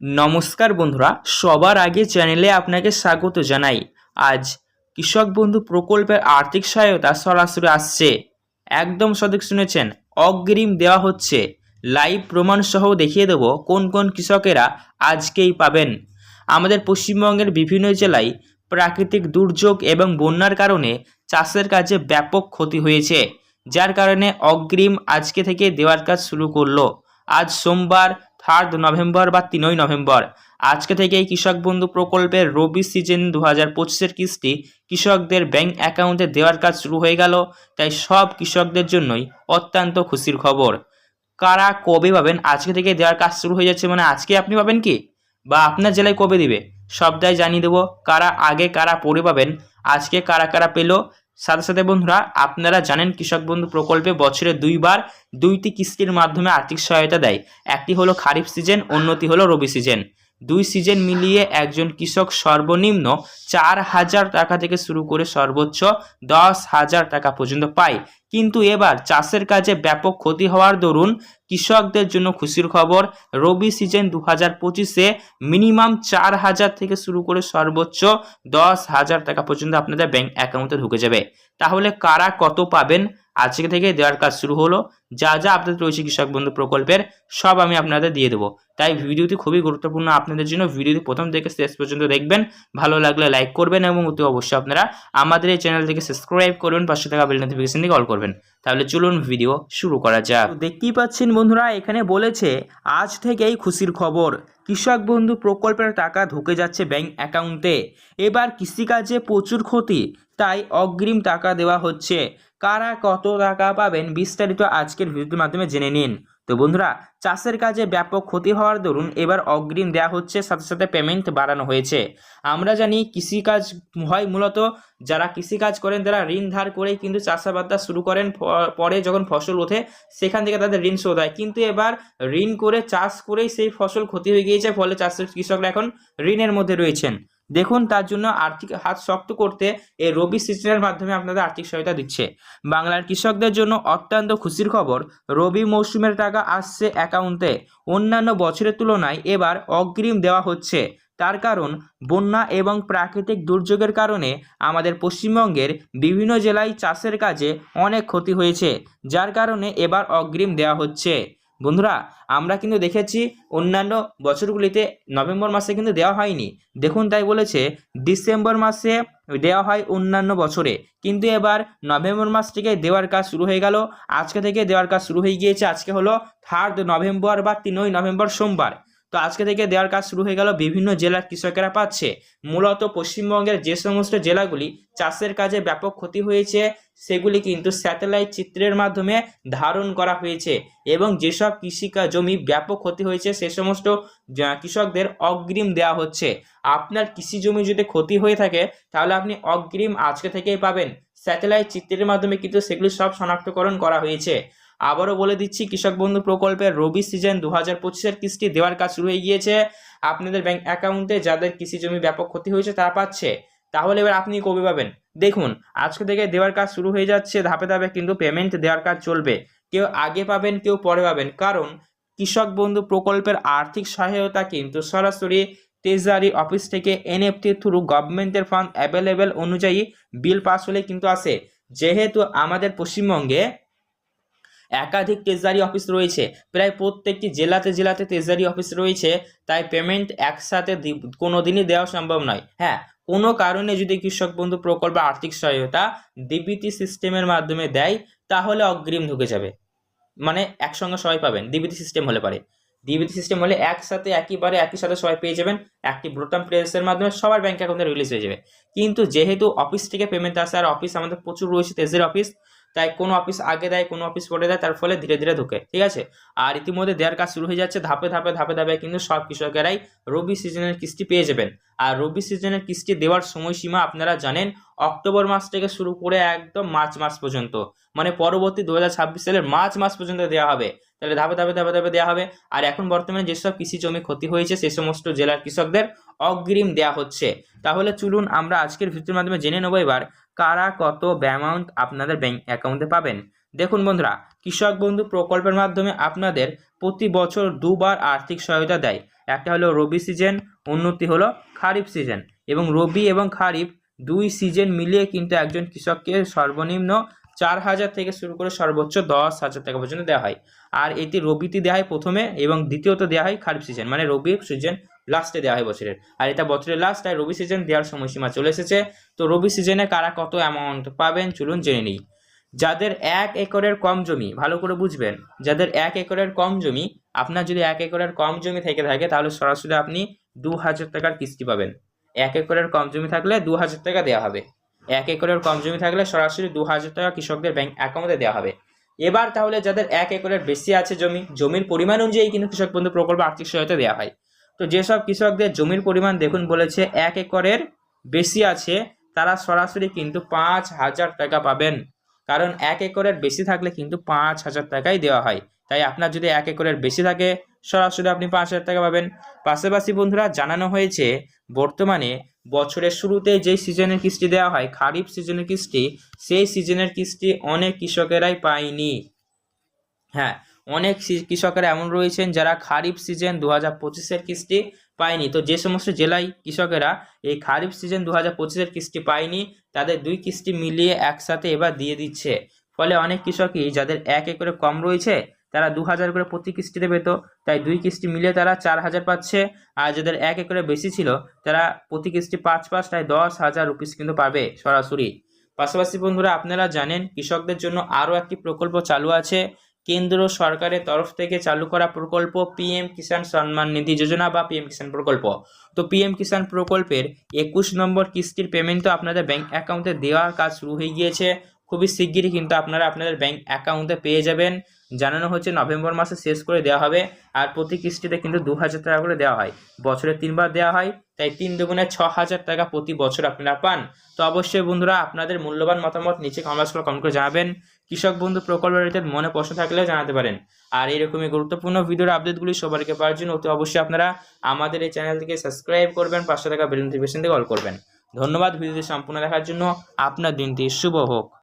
নমস্কার বন্ধুরা, সবার আগে চ্যানেলে আপনাকে স্বাগত জানাই। আজ কৃষক বন্ধু প্রকল্পের আর্থিক সহায়তা সরাসরি আসছে। একদম সঠিক শুনেছেন, অগ্রিম দেওয়া হচ্ছে। লাইভ প্রমাণ সহ দেখিয়ে দেব কোন কোন কৃষকেরা আজকেই পাবেন। আমাদের পশ্চিমবঙ্গের বিভিন্ন জেলায় প্রাকৃতিক দুর্যোগ এবং বন্যার কারণে চাষের কাজে ব্যাপক ক্ষতি হয়েছে, যার কারণে অগ্রিম আজকে থেকে দেওয়ার কাজ শুরু করল। আজ সোমবার থার্ড নভেম্বর বা তিনই নভেম্বর আজকে থেকেই কৃষক বন্ধু প্রকল্পের রবি সিজন দু হাজার পঁচিশের কিস্তি কৃষকদের ব্যাংক অ্যাকাউন্টে দেওয়ার কাজ শুরু হয়ে গেল, তাই সব কৃষকদের জন্যই অত্যন্ত খুশির খবর। কারা কবে পাবেন, আজকে থেকে দেওয়ার কাজ শুরু হয়ে যাচ্ছে মানে আজকে আপনি পাবেন কি? বা আপনার জেলায় কবে দিবে? সবটাই জানিয়ে দেবো, কারা আগে কারা পরে পাবেন, আজকে কারা কারা পেল সাথে সাথে বন্ধুরা, আপনারা জানেন কৃষক বন্ধু প্রকল্পে বছরে দুইবার দুইটি কিস্তির মাধ্যমে আর্থিক সহায়তা দেয়। একটি হলো খারিফ সিজন, অন্যটি হলো রবি সিজন। দুই সিজন মিলিয়ে একজন কৃষক সর্বনিম্ন চার হাজার টাকা থেকে শুরু করে সর্বোচ্চ দশ হাজার টাকা পর্যন্ত পায়। কিন্তু এবার চাষের কাজে ব্যাপক ক্ষতি হওয়ার দরুন কৃষকদের জন্য খুশির খবর। রবি সিজন দু হাজার পঁচিশে মিনিমাম চার হাজার থেকে শুরু করে সর্বোচ্চ দশ হাজার টাকা পর্যন্ত আপনাদের ব্যাংক অ্যাকাউন্টে ঢুকে যাবে। তাহলে কারা কত পাবেন? আজকে থেকে দেওয়ার কাজ শুরু হলো। যা যা আপডেট রয়েছে কৃষক বন্ধু প্রকল্পের, সব আমি আপনাদের দিয়ে দেবো। তাই ভিডিওটি খুবই গুরুত্বপূর্ণ। আপনাদের জন্য ভিডিওটি প্রথম থেকে শেষ পর্যন্ত দেখবেন। ভালো লাগলে লাইক করবেন এবং অতি অবশ্যই আপনারা আমাদের এই চ্যানেল থেকে সাবস্ক্রাইব করবেন। পাশে থাকা বেল নোটিফিকেশন দিয়ে কল করবেন। তাহলে চলুন ভিডিও শুরু করা যাক। দেখতেই পাচ্ছেন বন্ধুরা, এখানে বলেছে, আজ থেকেই খুশির খবর। কৃষক বন্ধু প্রকল্পের টাকা ঢুকে যাচ্ছে ব্যাংক অ্যাকাউন্টে। এবার কৃষিকাজে প্রচুর ক্ষতি, তাই অগ্রিম টাকা দেওয়া হচ্ছে। কারা কত টাকা পাবেন বিস্তারিত আজকের ভিডিওর মাধ্যমে জেনে নিন। তো বন্ধুরা, চাষের কাজে ব্যাপক ক্ষতি হওয়ার দরুন এবার অগ্রিম দেওয়া হচ্ছে, সাথে সাথে পেমেন্ট বাড়ানো হয়েছে। আমরা জানি কৃষিকাজ হয় মূলত যারা কৃষিকাজ করেন, তারা ঋণ ধার করেই কিন্তু চাষাবাদটা শুরু করেন পরে যখন ফসল ওঠে, সেখান থেকে তাদের ঋণ শোধ হয়। কিন্তু এবার ঋণ করে, চাষ করেই সেই ফসল ক্ষতি হয়ে গিয়েছে, ফলে চাষের কৃষকরা এখন ঋণের মধ্যে রয়েছেন। দেখুন, তার জন্য আর্থিক হাত শক্ত করতে এই রবি সিজনের মাধ্যমে আপনাদের আর্থিক সহায়তা দিচ্ছে। বাংলার কৃষকদের জন্য অত্যন্ত খুশির খবর, রবি মৌসুমের টাকা আসছে অ্যাকাউন্টে। অন্যান্য বছরের তুলনায় এবার অগ্রিম দেওয়া হচ্ছে। তার কারণ, বন্যা এবং প্রাকৃতিক দুর্যোগের কারণে আমাদের পশ্চিমবঙ্গের বিভিন্ন জেলায় চাষের কাজে অনেক ক্ষতি হয়েছে, যার কারণে এবার অগ্রিম দেওয়া হচ্ছে। বন্ধুরা, আমরা কিন্তু দেখেছি অন্যান্য বছরগুলিতে নভেম্বর মাসে কিন্তু দেওয়া হয়নি। দেখুন, তাই বলেছে, ডিসেম্বর মাসে দেওয়া হয় অন্যান্য বছরে। কিন্তু এবার নভেম্বর মাস থেকে দেওয়ার কাজ শুরু হয়ে গেল। আজকে থেকে দেওয়ার কাজ শুরু হয়ে গিয়েছে। আজকে হলো থার্ড নভেম্বর বা তিনই নভেম্বর সোমবার। তো আজকে থেকে দেওয়ার কাজ শুরু হয়ে গেল বিভিন্ন জেলার কৃষকেরা পাচ্ছে। মূলত পশ্চিমবঙ্গের যে সমস্ত জেলাগুলি চাষের কাজে ব্যাপক ক্ষতি হয়েছে, সেগুলি কিন্তু স্যাটেলাইট চিত্রের মাধ্যমে ধারণ করা হয়েছে এবং যেসব কৃষিকা জমি ব্যাপক ক্ষতি হয়েছে, সে সমস্ত কৃষকদের অগ্রিম দেওয়া হচ্ছে। আপনার কৃষি জমি যদি ক্ষতি হয়ে থাকে, তাহলে আপনি অগ্রিম আজকে থেকেই পাবেন। স্যাটেলাইট চিত্রের মাধ্যমে কিন্তু সেগুলি সব শনাক্তকরণ করা হয়েছে। আবারও বলে দিচ্ছি, কৃষক বন্ধু প্রকল্পের রবি সিজন দু হাজার পঁচিশের কিস্তি দেওয়ার কাজ শুরু হয়ে গিয়েছে। আপনাদের ব্যাংক অ্যাকাউন্টে যাদের কৃষি জমি ব্যাপক ক্ষতি হয়েছে তারা পাচ্ছে। তাহলে এবার আপনি কবে পাবেন? দেখুন, আজকে থেকে দেওয়ার কাজ শুরু হয়ে যাচ্ছে, ধাপে ধাপে কিন্তু পেমেন্ট দেওয়ার কাজ চলবে। কেউ আগে পাবেন, কেউ পরে পাবেন। কারণ, কৃষক বন্ধু প্রকল্পের আর্থিক সহায়তা কিন্তু সরাসরি ট্রেজারি অফিস থেকে এনএফটি থ্রু গভর্নমেন্টের ফান্ড অ্যাভেলেবেল অনুযায়ী বিল পাস হলে কিন্তু আসে। যেহেতু আমাদের পশ্চিমবঙ্গে একাধিক ট্রেজারি অফিস রয়েছে। প্রায় প্রত্যেকটি জেলাতে জেলাতে ট্রেজারি অফিস রয়েছে। তাই পেমেন্ট একসাথে দি- কোনোদিনই দেওয়া সম্ভব নয়। হ্যাঁ কোনো কারণে যদি কৃষক বন্ধু প্রকল্প আর্থিক সহায়তা ডিবিটি সিস্টেমের মাধ্যমে দেয়, তাহলে অগ্রিম ঢুকে যাবে। মানে একসঙ্গে সবাই পাবেন। ডিবিটি সিস্টেম হলে পারে। ডিবিটি সিস্টেম হলে একসাথে, একইবারে, একই সাথে সবাই পেয়ে যাবেন। একটি ব্রোটাম প্রেসের মাধ্যমে সবার ব্যাংক অ্যাকাউন্টে রিলিজ হয়ে যাবে। কিন্তু যেহেতু অফিস থেকে পেমেন্ট আসে, আর অফিস আমাদের প্রচুর রয়েছে তেজের অফিস তাই কোনো অফিস আগে দেয়, কোনো অফিস পরে দেয়, তার ফলে ধীরে ধীরে ঢুকে, ঠিক আছে? আর ইতিমধ্যে দেওয়ার কাজ শুরু হয়ে যাচ্ছে, ধাপে ধাপে ধাপে ধাপে কিন্তু সব কৃষকেরাই রবি সিজনের কিস্তি পেয়ে যাবেন। আর রবি সিজনের কিস্তি দেওয়ার সময়সীমা আপনারা জানেন, অক্টোবর মাস থেকে শুরু করে একদম মার্চ মাস পর্যন্ত। মানে পরবর্তী দু হাজার ছাব্বিশ সালের মার্চ মাস পর্যন্ত দেওয়া হবে। তাহলে ধাপে ধাপে ধাপে ধাপে দেওয়া হবে। আর এখন বর্তমানে যেসব কৃষি জমি ক্ষতি হয়েছে, সে সমস্ত জেলার কৃষকদের অগ্রিম দেওয়া হচ্ছে। তাহলে চলুন আমরা আজকের ভিডিওর মাধ্যমে জেনে নেব এবার কারা কত অ্যামাউন্ট আপনাদের ব্যাংক অ্যাকাউন্টে পাবেন? দেখুন বন্ধুরা, কৃষক বন্ধু প্রকল্পের মাধ্যমে আপনাদের প্রতি বছর দুবার আর্থিক সহায়তা দেয়। একটা হলো রবি সিজন অন্যটি হলো খারিফ সিজন এবং রবি এবং খারিফ দুই সিজন মিলিয়ে কিন্তু একজন কৃষককে সর্বনিম্ন চার হাজার থেকে শুরু করে সর্বোচ্চ দশ হাজার টাকা পর্যন্ত দেওয়া হয়। আর এটি রবিতে দেওয়া হয় প্রথমে এবং দ্বিতীয়ত দেওয়া হয় খারিফ সিজন মানে রবি সিজন লাস্টে দেওয়া হয় বছরের আর এটা বছরের লাস্ট তাই রবি সিজন দেওয়ার সময়সীমা চলে এসেছে। তো রবি সিজনে কারা কত অ্যামাউন্ট পাবেন, চলুন জেনে নিই। যাদের এক একরের কম জমি, ভালো করে বুঝবেন, যাদের এক একরের কম জমি, আপনার যদি এক একরের কম জমি থেকে থাকে, তাহলে সরাসরি আপনি দু হাজার টাকার কিস্তি পাবেন। এক একরের কম জমি থাকলে দু হাজার টাকা দেওয়া হবে। এক একরের কম জমি থাকলে সরাসরি দু হাজার টাকা কৃষকদের ব্যাংক অ্যাকাউন্টে দেওয়া হবে। এবার তাহলে যাদের এক একরের বেশি আছে জমি, জমির পরিমাণ অনুযায়ী কিন্তু কৃষক বন্ধু প্রকল্প আর্থিক সহায়তা দেওয়া হয়। তো যেসব কৃষকদের জমির পরিমাণ দেখুন বলেছে এক একরের বেশি আছে, তারা সরাসরি কিন্তু পাঁচ হাজার টাকা পাবেন। কারণ এক একরের বেশি থাকলে কিন্তু পাঁচ হাজার টাকাই দেওয়া হয়। তাই আপনার যদি এক একরের বেশি থাকে, সরাসরি আপনি পাঁচ হাজার টাকা পাবেন। পাশাপাশি বন্ধুরা, জানানো হয়েছে, বর্তমানে বছরের শুরুতে যেই সিজনের কিস্তি দেওয়া হয়, খারিফ সিজনের কিস্তি, সেই সিজনের কিস্তি অনেক কৃষকেরাই পায়নি। হ্যাঁ অনেক কৃষকেরা এমন রয়েছেন যারা খারিফ সিজন দু হাজার পঁচিশের কিস্তি পায়নি। তো যে সমস্ত জেলায় কৃষকেরা এই খারিফ সিজন দু হাজার পঁচিশের কিস্তি পায়নি, তাদের দুই কিস্তি মিলিয়ে একসাথে এবার দিয়ে দিচ্ছে। ফলে অনেক কৃষকই যাদের এক একরে কম রয়েছে, তারা দু হাজার করে প্রতি কিস্তিতে পেত। তাই দুই কিস্তি মিলিয়ে তারা চার হাজার পাচ্ছে। আর যাদের এক একরে বেশি ছিল, তারা প্রতি কিস্তি পাঁচ পাঁচ, তাই দশ হাজার রুপিস কিন্তু পাবে সরাসরি। পাশাপাশি বন্ধুরা, আপনারা জানেন কৃষকদের জন্য আরও একটি প্রকল্প চালু আছে। কেন্দ্র সরকারের তরফ থেকে চালু করা প্রকল্প পিএম কিষাণ সম্মান নিধি যোজনা বা পিএম কিষাণ প্রকল্প। তো পিএম কিষাণ প্রকল্পের একুশ নম্বর কিস্তির পেমেন্ট তো আপনাদের ব্যাংক অ্যাকাউন্টে দেওয়ার কাজ শুরু হয়ে গিয়েছে। খুবই শিগগিরই কিন্তু আপনারা আপনাদের ব্যাংক অ্যাকাউন্টে পেয়ে যাবেন। জানানো হচ্ছে নভেম্বর মাসে শেষ করে দেওয়া হবে আর প্রতি কিস্তিতে কিন্তু দু হাজার টাকা করে দেওয়া হয়। বছরে তিনবার দেওয়া হয়, তাই তিন দুগুণে ছ হাজার টাকা প্রতি বছর আপনারা পান। তো অবশ্যই বন্ধুরা আপনাদের মূল্যবান মতামত নিচে কমেন্টস করে কমেন্ট করে জানাবেন। কৃষক বন্ধু প্রকল্পের রিলেটেড মনে প্রশ্ন থাকলেও জানাতে পারেন। আর এরকমই গুরুত্বপূর্ণ ভিডিওর আপডেটগুলি সবাইকে পাওয়ার জন্য অতি অবশ্যই আপনারা আমাদের এই চ্যানেলটিকে সাবস্ক্রাইব করবেন পাঁচশো টাকা বেল নোটিফিকেশন থেকে অল করবেন। ধন্যবাদ ভিডিওটি সম্পূর্ণ দেখার জন্য। আপনার দিনটি শুভ হোক।